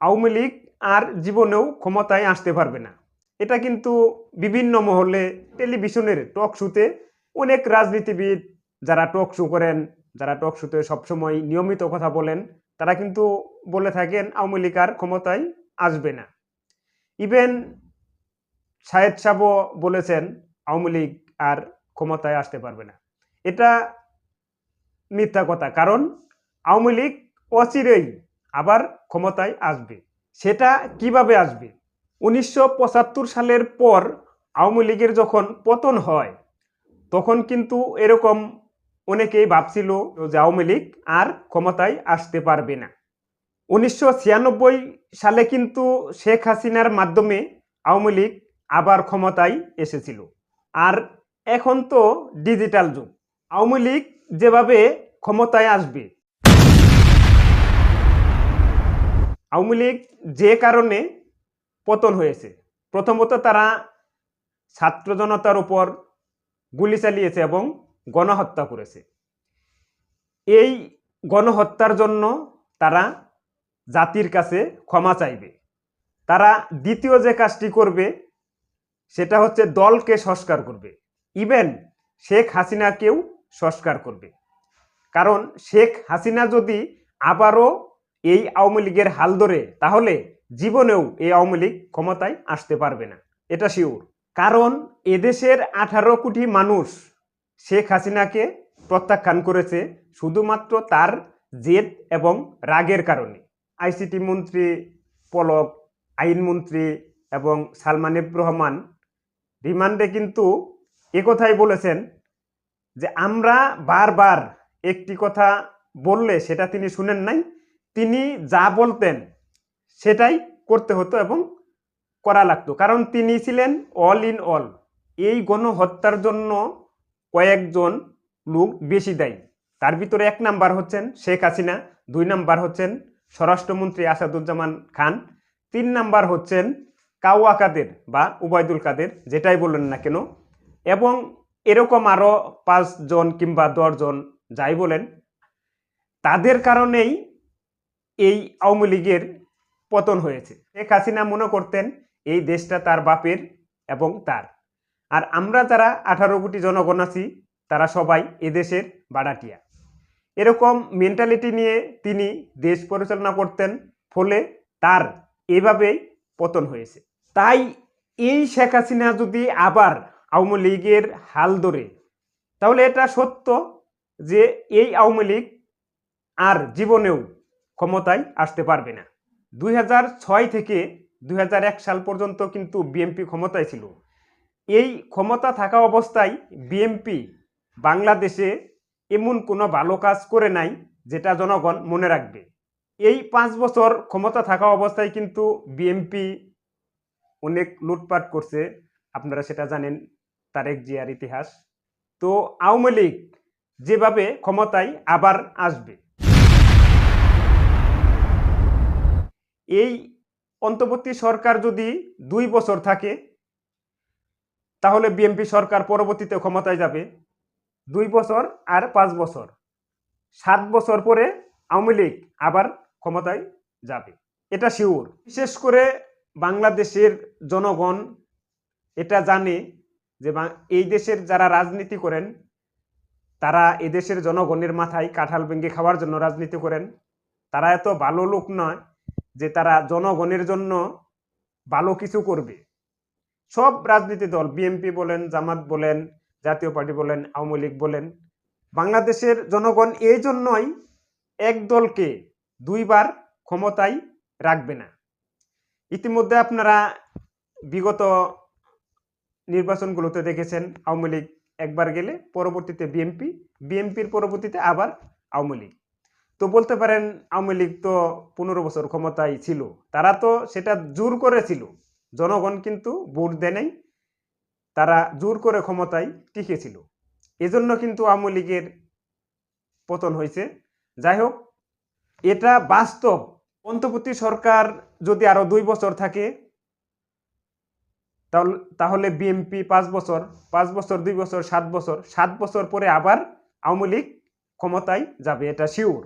আওয়ামী লীগ আর জীবনেও ক্ষমতায় আসতে পারবে না। এটা কিন্তু বিভিন্ন মহলে টেলিভিশনের টক শোতে অনেক রাজনীতিবিদ যারা টক শো করেন, যারা টক শোতে সবসময় নিয়মিত কথা বলেন, তারা কিন্তু বলে থাকেন আওয়ামী লীগ আর ক্ষমতায় আসবে না। ইভেন শাহেদ সাবও বলেছেন আওয়ামী লীগ আর ক্ষমতায় আসতে পারবে না। এটা মিথ্যা কথা, কারণ আওয়ামী লীগ অচিরেই আবার ক্ষমতায় আসবে। সেটা কীভাবে আসবে? উনিশশো পঁচাত্তর সালের পর আওয়ামী লীগের যখন পতন হয়, তখন কিন্তু এরকম অনেকেই ভাবছিল যে আওয়ামী লীগ আর ক্ষমতায় আসতে পারবে না। উনিশশো ছিয়ানব্বই সালে কিন্তু শেখ হাসিনার মাধ্যমে আওয়ামী লীগ আবার ক্ষমতায় এসেছিল। আর এখন তো ডিজিটাল যুগ। আওয়ামী লীগ যেভাবে ক্ষমতায় আসবে আওয়ামী লীগ যে কারণে পতন হয়েছে, প্রথমত তারা ছাত্র জনতার উপর গুলি চালিয়েছে এবং গণহত্যা করেছে। এই গণহত্যার জন্য তারা জাতির কাছে ক্ষমা চাইবে। তারা দ্বিতীয় যে কাজটি করবে, সেটা হচ্ছে দলকে সংস্কার করবে। ইভেন শেখ হাসিনাকেও সংস্কার করবে। কারণ শেখ হাসিনা যদি আবারও এই আওয়ামী লীগের হাল ধরে, তাহলে জীবনেও এই আওয়ামী লীগ ক্ষমতায় আসতে পারবে না। এটা শিওর। কারণ এদেশের আঠারো কোটি মানুষ শেখ হাসিনাকে প্রত্যাখ্যান করেছে শুধুমাত্র তার জেদ এবং রাগের কারণে। আইসিটি মন্ত্রী পলক আইনমন্ত্রী এবং সালমান এফ রহমান রিমান্ডে কিন্তু একথাই বলেছেন যে, আমরা বারবার একটি কথা বললে সেটা তিনি শুনেন নাই তিনি যা বলতেন সেটাই করতে হতো এবং করা লাগতো। কারণ তিনি ছিলেন অল ইন অল এই গণহত্যার জন্য কয়েকজন লোক বেশি দায়ী। তার ভিতরে এক নাম্বার হচ্ছেন শেখ হাসিনা, দুই নাম্বার হচ্ছেন স্বরাষ্ট্রমন্ত্রী আসাদুজ্জামান খান, তিন নাম্বার হচ্ছেন কাওয়া কাদের বা উবায়দুল কাদের, যেটাই বললেন না কেন। এবং এরকম আরও পাঁচজন কিংবা দশজন যাই বলেন, তাদের কারণেই এই আওয়ামী লীগের পতন হয়েছে। শেখ হাসিনা মনে করতেন এই দেশটা তার বাপের এবং তার। আর আমরা যারা আঠারো কোটি জনগণ আছি, তারা সবাই এদেশের বাড়াটিয়া। এরকম মেন্টালিটি নিয়ে তিনি দেশ পরিচালনা করতেন, ফলে তার এভাবেই পতন হয়েছে। তাই এই শেখ হাসিনা যদি আবার আওয়ামী লীগের হাল ধরে, তাহলে এটা সত্য যে এই আওয়ামী লীগ আর জীবনেও ক্ষমতায় আসতে পারবে না। দুই থেকে দুই হাজার এক সাল পর্যন্ত কিন্তু বিএনপি ক্ষমতায় ছিল। এই ক্ষমতা থাকা অবস্থায় বিএনপি বাংলাদেশে এমন কোনো ভালো কাজ করে নাই যেটা জনগণ মনে রাখবে। এই পাঁচ বছর ক্ষমতা থাকা অবস্থায় কিন্তু বিএনপি অনেক লুটপাট করছে। আপনারা সেটা জানেন, তারেক জিয়ার ইতিহাস। তো আওয়ামী লীগ যেভাবে ক্ষমতায় আবার আসবে। এই অন্তর্বর্তী সরকার যদি দুই বছর থাকে, তাহলে বিএনপি সরকার পরবর্তীতে ক্ষমতায় যাবে। দুই বছর আর পাঁচ বছর। সাত বছর পরে আওয়ামী লীগ আবার ক্ষমতায় যাবে। এটা শিওর। বিশেষ করে বাংলাদেশের জনগণ এটা জানে যে এই দেশের যারা রাজনীতি করেন, তারা এদেশের জনগণের মাথায় কাঁঠাল ভেঙে খাওয়ার জন্য রাজনীতি করেন। তারা এত ভালো লোক নয় যে তারা জনগণের জন্য ভালো কিছু করবে। সব রাজনীতি দল বিএনপি বলেন, জামাত বলেন, জাতীয় পার্টি বলেন, আওয়ামী লীগ বলেন, বাংলাদেশের জনগণ এই জন্যই এক দলকে দুইবার ক্ষমতায় রাখবে না। ইতিমধ্যে আপনারা বিগত নির্বাচনগুলোতে দেখেছেন, আওয়ামী লীগ একবার গেলে পরবর্তীতে বিএনপি বিএনপির পরবর্তীতে আবার আওয়ামী লীগ। তো বলতে পারেন আওয়ামী লীগ তো পনেরো বছর ক্ষমতায় ছিল। তারা তো সেটা জোর করেছিল জনগণ কিন্তু ভোট দেয় তারা জোর করে ক্ষমতায় টিকেছিল এজন্য কিন্তু আওয়ামী লীগের পতন হয়েছে। যাই হোক, এটা বাস্তব। অন্তর্বর্তী সরকার যদি আরও দুই বছর থাকে, তাহলে বিএনপি পাঁচ বছর পাঁচ বছর, দুই বছর, সাত বছর সাত বছর পরে আবার আওয়ামী লীগ ক্ষমতায় যাবে, এটা শিওর